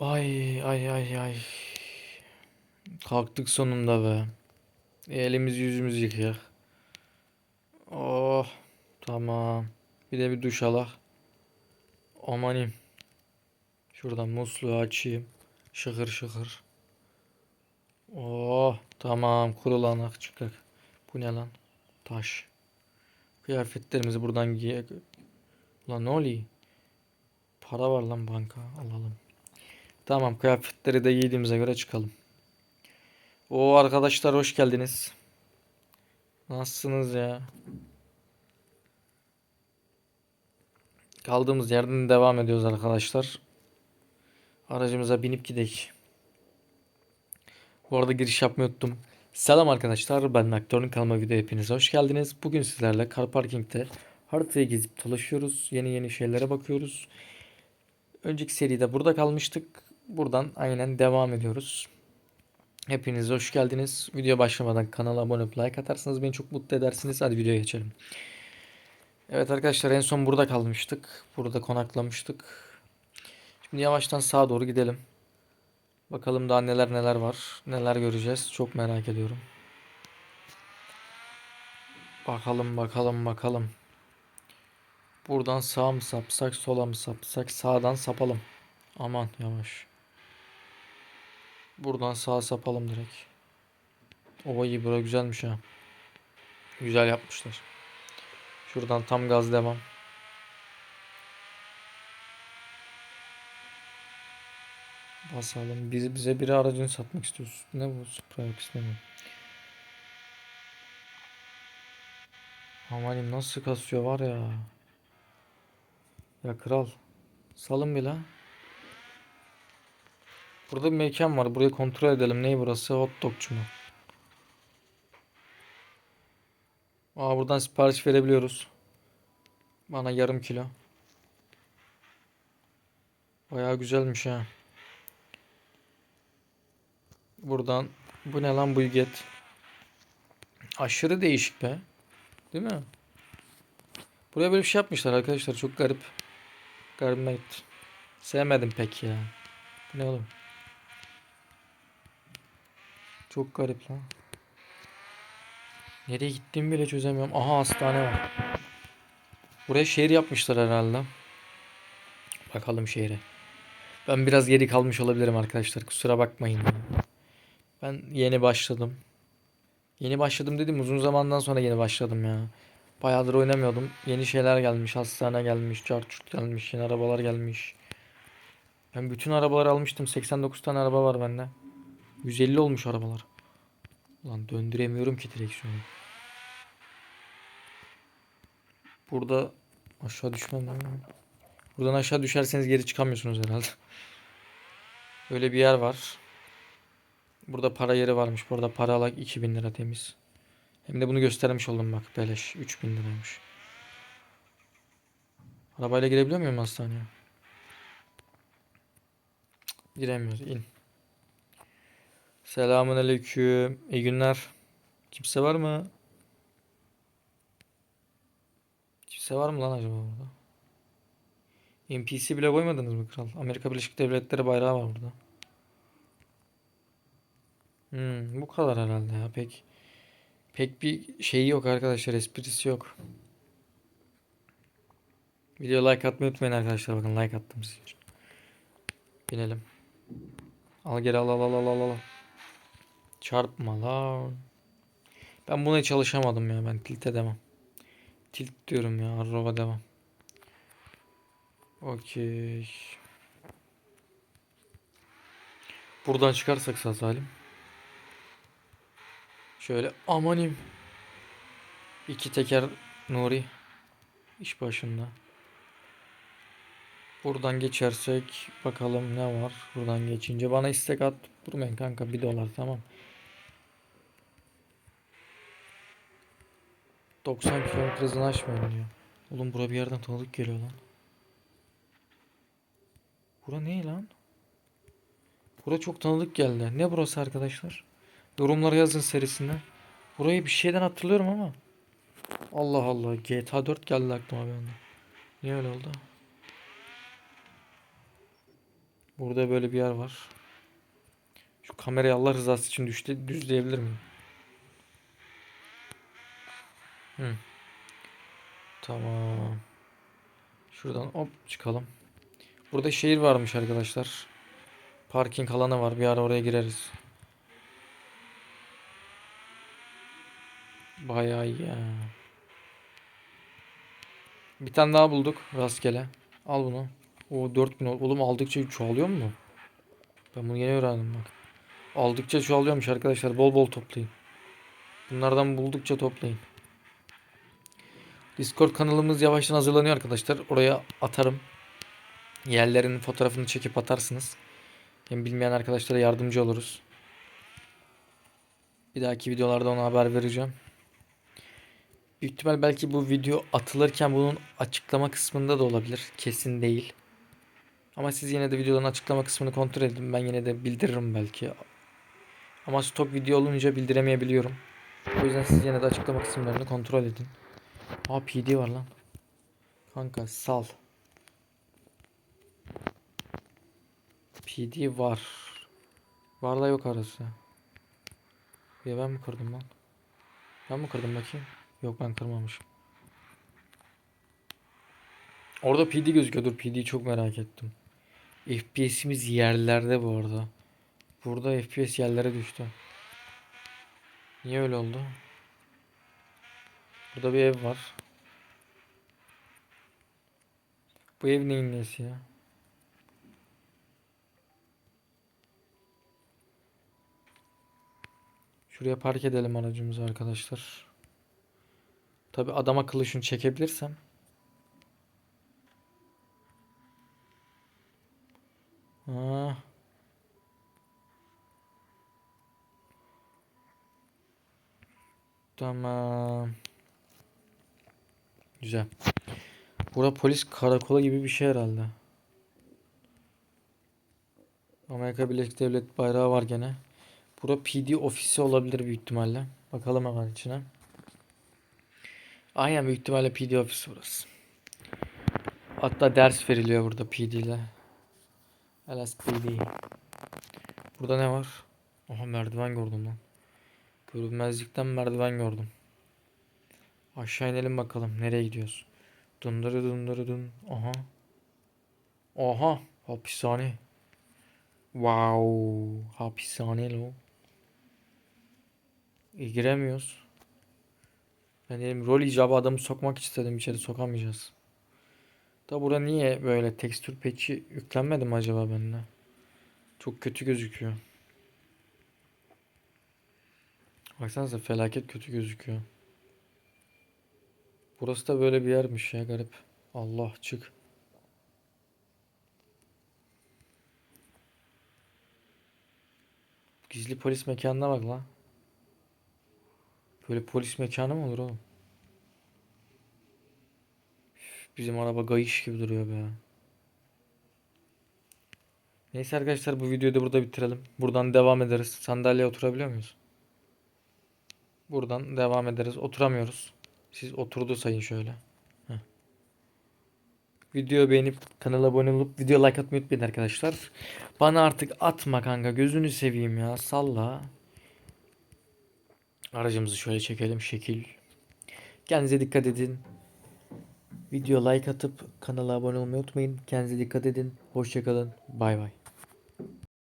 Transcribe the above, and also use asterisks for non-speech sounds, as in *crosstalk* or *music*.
Ay ay ay ay. Kalktık sonunda be. Elimizi yüzümüzü yıkayak. Oh tamam. Bir de bir duş alak. Amanim. Şuradan musluğu açayım. Şıkır şıkır. Oh tamam kurulanak çıkak. Bu ne lan? Taş. Kıyafetlerimizi buradan giyek. Lan ne oluyor? Para var lan banka alalım. Tamam kıyafetleri de giydiğimize göre çıkalım. O arkadaşlar hoş geldiniz. Nasılsınız ya? Kaldığımız yerden devam ediyoruz arkadaşlar. Aracımıza binip gidelim. Bu arada giriş yapmayı unuttum. Selam arkadaşlar ben Aktörün kalma video hepinize hoş geldiniz. Bugün sizlerle Car Parking'de haritayı gezip dolaşıyoruz. Yeni yeni şeylere bakıyoruz. Önceki seride burada kalmıştık. Buradan aynen devam ediyoruz. Hepiniz hoş geldiniz. Video başlamadan kanala abone olup like atarsanız beni çok mutlu edersiniz. Hadi videoya geçelim. Evet arkadaşlar en son burada kalmıştık. Burada konaklamıştık. Şimdi yavaştan sağa doğru gidelim. Bakalım daha neler neler var. Neler göreceğiz. Çok merak ediyorum. Bakalım bakalım bakalım. Buradan sağa mı sapsak sola mı sapsak sağdan sapalım. Aman yavaş. Buradan sağa sapalım direkt. Ova iyi bura güzelmiş ha. Güzel yapmışlar. Şuradan tam gaz devam. Basalım. Bize, bize biri aracını satmak istiyorsun. Ne bu? Yok istemiyorum. Amanim nasıl kasıyor var ya. Ya kral. Salın bir la. Burada bir mekan var. Burayı kontrol edelim. Ney burası? Hot dogçu mu? Aa buradan sipariş verebiliyoruz. Bana yarım kilo. Bayağı güzelmiş ha. Buradan bu ne lan Bulget? Aşırı değişik be. Değil mi? Buraya böyle bir şey yapmışlar arkadaşlar. Çok garip. Gitti. Sevmedim pek ya. Bu ne oğlum? Çok garip lan. Nereye gittiğimi bile çözemiyorum. Aha hastane var. Buraya şehir yapmışlar herhalde. Bakalım şehre. Ben biraz geri kalmış olabilirim arkadaşlar. Kusura bakmayın. Ben yeni başladım. Yeni başladım dedim uzun zamandan sonra yeni başladım ya. Bayağıdır oynamıyordum. Yeni şeyler gelmiş. Hastane gelmiş. Çarçurt gelmiş. Yeni arabalar gelmiş. Ben bütün arabaları almıştım. 89 tane araba var bende. 150 olmuş arabalar. Lan döndüremiyorum ki direksiyonu. Burada aşağı düşmem lazım. Buradan aşağı düşerseniz geri çıkamıyorsunuz herhalde. *laughs* Böyle bir yer var. Burada para yeri varmış. Burada para alak 2000 lira temiz. Hem de bunu göstermiş oldum bak. Beleş 3000 liraymış. Arabayla girebiliyor muyum hastaneye? Giremiyoruz. İn. Selamun aleyküm. İyi günler. Kimse var mı? Kimse var mı lan acaba burada? NPC bile koymadınız mı kral? Amerika Birleşik Devletleri bayrağı var burada. Hmm, bu kadar herhalde ya. Pek pek bir şeyi yok arkadaşlar. Esprisi yok. Video like atmayı unutmayın arkadaşlar. Bakın like attım sizin için. Binelim. Al geri al al al al al al. Çarpma lan. Ben buna çalışamadım ya. Ben tilt edemem. Tilt diyorum ya. Arroba devam. Okey. Buradan çıkarsak sağ salim. Şöyle amanim. İki teker Nuri. iş başında. Buradan geçersek bakalım ne var. Buradan geçince bana istek at. Durmayın kanka bir dolar tamam. 90 kilometre hızını aşmayın diyor. Oğlum bura bir yerden tanıdık geliyor lan. Bura ne lan? Bura çok tanıdık geldi. Ne burası arkadaşlar? Yorumlara yazın serisinden. Burayı bir şeyden hatırlıyorum ama. Allah Allah. GTA 4 geldi aklıma bir anda. Niye öyle oldu? Burada böyle bir yer var. Şu kamerayı Allah rızası için düşte, düzleyebilir miyim? Hı. Tamam. Şuradan hop çıkalım. Burada şehir varmış arkadaşlar. Parking alanı var. Bir ara oraya gireriz. Bayağı iyi. Bir tane daha bulduk rastgele. Al bunu. O 4000 ol- oğlum aldıkça çoğalıyor mu? Ben bunu yeni öğrendim bak. Aldıkça çoğalıyormuş arkadaşlar. Bol bol toplayın. Bunlardan buldukça toplayın. Discord kanalımız yavaştan hazırlanıyor arkadaşlar. Oraya atarım. Yerlerin fotoğrafını çekip atarsınız. Hem bilmeyen arkadaşlara yardımcı oluruz. Bir dahaki videolarda ona haber vereceğim. Büyük ihtimal belki bu video atılırken bunun açıklama kısmında da olabilir. Kesin değil. Ama siz yine de videonun açıklama kısmını kontrol edin. Ben yine de bildiririm belki. Ama stok video olunca bildiremeyebiliyorum. O yüzden siz yine de açıklama kısımlarını kontrol edin. Aa PD var lan. Kanka sal. PD var. Var da yok arası. Ya ben mi kırdım lan? Ben mi kırdım bakayım? Yok ben kırmamışım. Orada PD gözüküyor. Dur PD'yi çok merak ettim. FPS'imiz yerlerde bu arada. Burada FPS yerlere düştü. Niye öyle oldu? Burada bir ev var. Bu ev neyin nesi ya? Şuraya park edelim aracımızı arkadaşlar. Tabi adam akıllı şunu çekebilirsem. Ha. Tamam. Güzel. Bura polis karakola gibi bir şey herhalde. Amerika Birleşik Devlet bayrağı var gene. Bura PD ofisi olabilir büyük ihtimalle. Bakalım hemen içine. Aynen büyük ihtimalle PD ofisi burası. Hatta ders veriliyor burada PD ile. LSPD. Burada ne var? Aha merdiven gördüm lan. Görünmezlikten merdiven gördüm. Aşağı inelim bakalım. Nereye gidiyoruz? Dındırı dındırı dın. Aha. Aha. Hapishane. Wow. Hapishane lo. E, giremiyoruz. Ben dedim rol icabı adamı sokmak istedim içeri sokamayacağız. Da bura niye böyle tekstür patch'i yüklenmedi mi acaba bende? Çok kötü gözüküyor. Baksanıza felaket kötü gözüküyor. Burası da böyle bir yermiş ya garip. Allah çık. Gizli polis mekanına bak lan. Böyle polis mekanı mı olur oğlum? Bizim araba gayış gibi duruyor be. Neyse arkadaşlar bu videoyu da burada bitirelim. Buradan devam ederiz. Sandalyeye oturabiliyor muyuz? Buradan devam ederiz. Oturamıyoruz. Siz oturdu sayın şöyle. Heh. Videoyu beğenip kanala abone olup video like atmayı unutmayın arkadaşlar. Bana artık atma kanka gözünü seveyim ya salla. Aracımızı şöyle çekelim şekil. Kendinize dikkat edin. Video like atıp kanala abone olmayı unutmayın. Kendinize dikkat edin. Hoşçakalın. Bay bay.